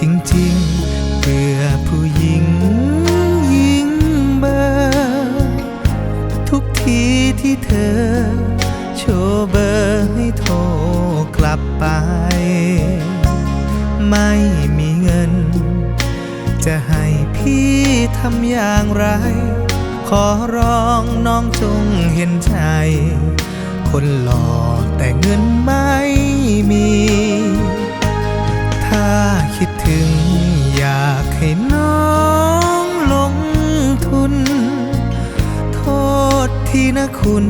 จริงๆเบื่อผู้หญิงยิงเบอร์ทุกทีที่เธอ โชว์เบอร์ให้โทรกลับไป ไม่มีเงิน จะให้พี่ทำอย่างไร ขอร้องน้องจงเห็นใจ คนหล่อแต่เงินไม่มี ทีนะคุณ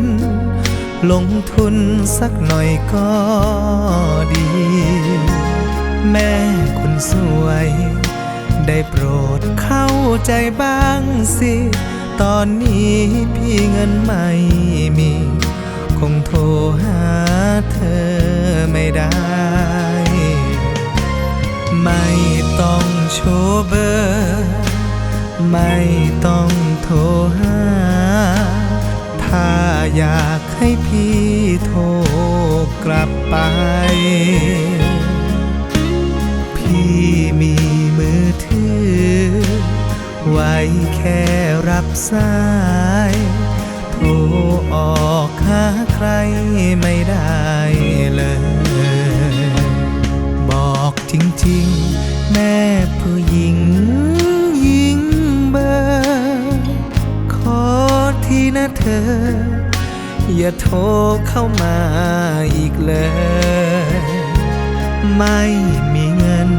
ลงทุนสักหน่อยก็ดี แม่คุณสวย ได้โปรดเข้าใจบ้างสิ ตอนนี้พี่เงินไม่มี คงโทรหาเธอไม่ได้ ไม่ต้องโชว์เบอร์ ไม่ต้องโทรหา ถ้าอยากให้พี่โทรกลับไป พี่มีมือถือ ไว้แค่รับสาย โทรออกหาใครไม่ได้เลย บอกจริงๆ แม่ผู้หญิง เธอ อย่าโทรเข้ามาอีกเลย ไม่มีเงิน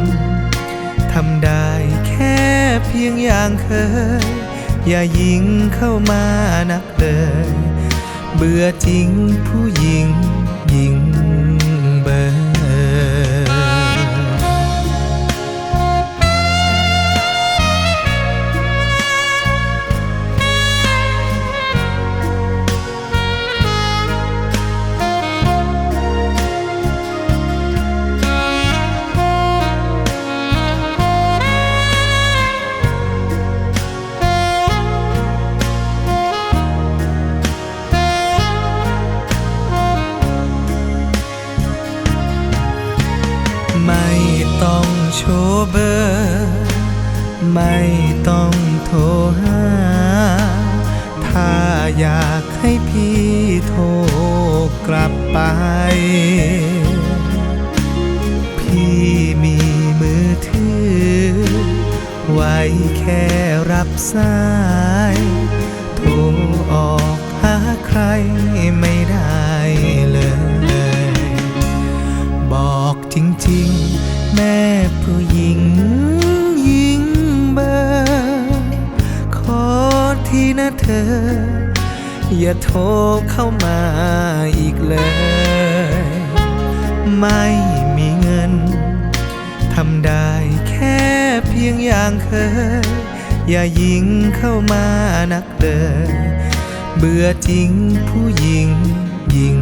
ทำได้แค่เพียงอย่างเคย อย่ายิงเข้ามานักเลย เบื่อจริงผู้หญิง ต้องโชว์เบอร์ ไม่ต้องโทรหา ถ้าอยากให้พี่โทรกลับไป พี่มีมือถือ ไว้แค่รับสาย โทรออกหาใครไม่ได้เลย บอกจริงๆ แม่ผู้หญิงยิงเบอร์ขอที่นะเธอ อย่าโทรเข้ามาอีกเลย ไม่มีเงินทำได้แค่เพียงอย่างเคย อย่ายิงเข้ามานักเลยเบื่อจริงผู้หญิงยิง